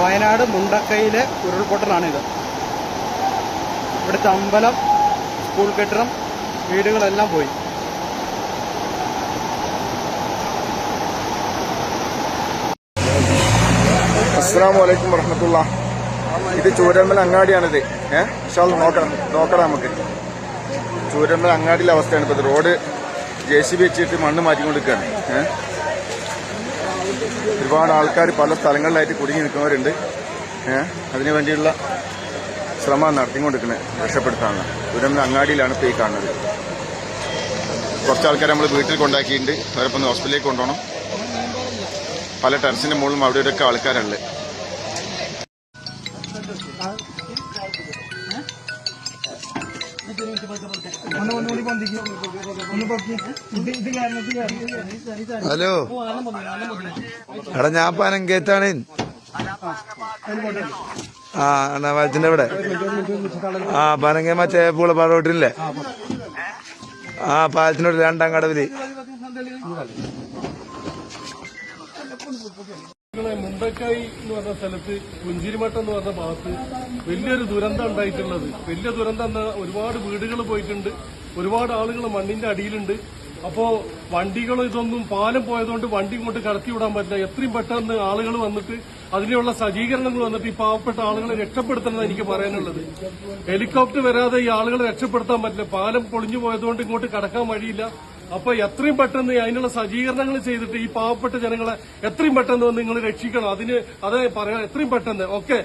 വയനാട് മുണ്ടക്കയിലെ ഉരുൾപൊട്ടലാണിത്. ഇവിടുത്തെ അമ്പലം സ്കൂൾ കെട്ടിടം വീടുകളെല്ലാം പോയി. അസ്സാം വലൈക്കും വറഹമത്തുള്ള. ഇത് ചൂരമ്മൽ അങ്ങാടിയാണിത്. ഏഹ് ഇഷാൽ നോക്കണം. നോക്കണം നമുക്ക്. ചൂരമ്മൽ അങ്ങാടിയിലെ അവസ്ഥയാണ് ഇപ്പൊ റോഡ് ജെ സി ബി വെച്ചിട്ട് മണ്ണ് മാറ്റിക്കൊണ്ടിരിക്കുകയാണ്. ഏഹ് ഒരുപാട് ആൾക്കാർ പല സ്ഥലങ്ങളിലായിട്ട് കുടുങ്ങി നിൽക്കുന്നവരുണ്ട്. അതിനു വേണ്ടിയുള്ള ശ്രമം നടത്തിക്കൊണ്ടിരിക്കുന്നത് രക്ഷപ്പെടുത്താനുള്ള. ചൂരമ്മൽ അങ്ങാടിയിലാണ് ഇപ്പോൾ ഈ കാണുന്നത്. കുറച്ച് ആൾക്കാരെ നമ്മൾ വീട്ടിൽ കൊണ്ടാക്കിയിട്ടുണ്ട്. അവരപ്പം ഹോസ്പിറ്റലിലേക്ക് കൊണ്ടുപോകണം. പല ടെറസിന്റെ മുകളിലും അവിടെ ഇവിടെയൊക്കെ ആൾക്കാരുള്ളത് ഹലോ. എടാ ഞാൻ പനങ്കേറ്റാണ് ആ വയറ്റിന്റെ ഇവിടെ ആ പനങ്ക മറ്റേ പൂളപ്പാട് റോട്ടില്ലേ ആ പാലത്തിനോട് രണ്ടാം കടവിൽ. നമ്മളെ മുണ്ടക്കായി എന്ന് പറഞ്ഞ സ്ഥലത്ത് പുഞ്ചിരിമട്ടം എന്ന് പറഞ്ഞ ഭാഗത്ത് വലിയൊരു ദുരന്തം ഉണ്ടായിട്ടുള്ളത്. വലിയ ദുരന്തം എന്താ ഒരുപാട് വീടുകൾ പോയിട്ടുണ്ട്. ഒരുപാട് ആളുകൾ മണ്ണിന്റെ അടിയിലുണ്ട്. അപ്പോ വണ്ടികളും ഇതൊന്നും പാലം പോയതുകൊണ്ട് വണ്ടി ഇങ്ങോട്ട് കടത്തി വിടാൻ പറ്റില്ല. എത്രയും പെട്ടെന്ന് ആളുകൾ വന്നിട്ട് അതിനുള്ള സജ്ജീകരണങ്ങൾ വന്നിട്ട് ഈ പാവപ്പെട്ട ആളുകളെ രക്ഷപ്പെടുത്തണമെന്ന് എനിക്ക് പറയാനുള്ളത്. ഹെലികോപ്റ്റർ വരാതെ ഈ ആളുകളെ രക്ഷപ്പെടുത്താൻ പറ്റില്ല. പാലം പൊളിഞ്ഞു പോയതുകൊണ്ട് ഇങ്ങോട്ട് കടക്കാൻ വഴിയില്ല. അപ്പൊ എത്രയും പെട്ടെന്ന് അതിനുള്ള സജ്ജീകരണങ്ങൾ ചെയ്തിട്ട് ഈ പാവപ്പെട്ട ജനങ്ങളെ എത്രയും പെട്ടെന്ന് നിങ്ങൾ രക്ഷിക്കണം. അതിന് അത് പറയാം എത്രയും പെട്ടെന്ന്. ഓക്കെ?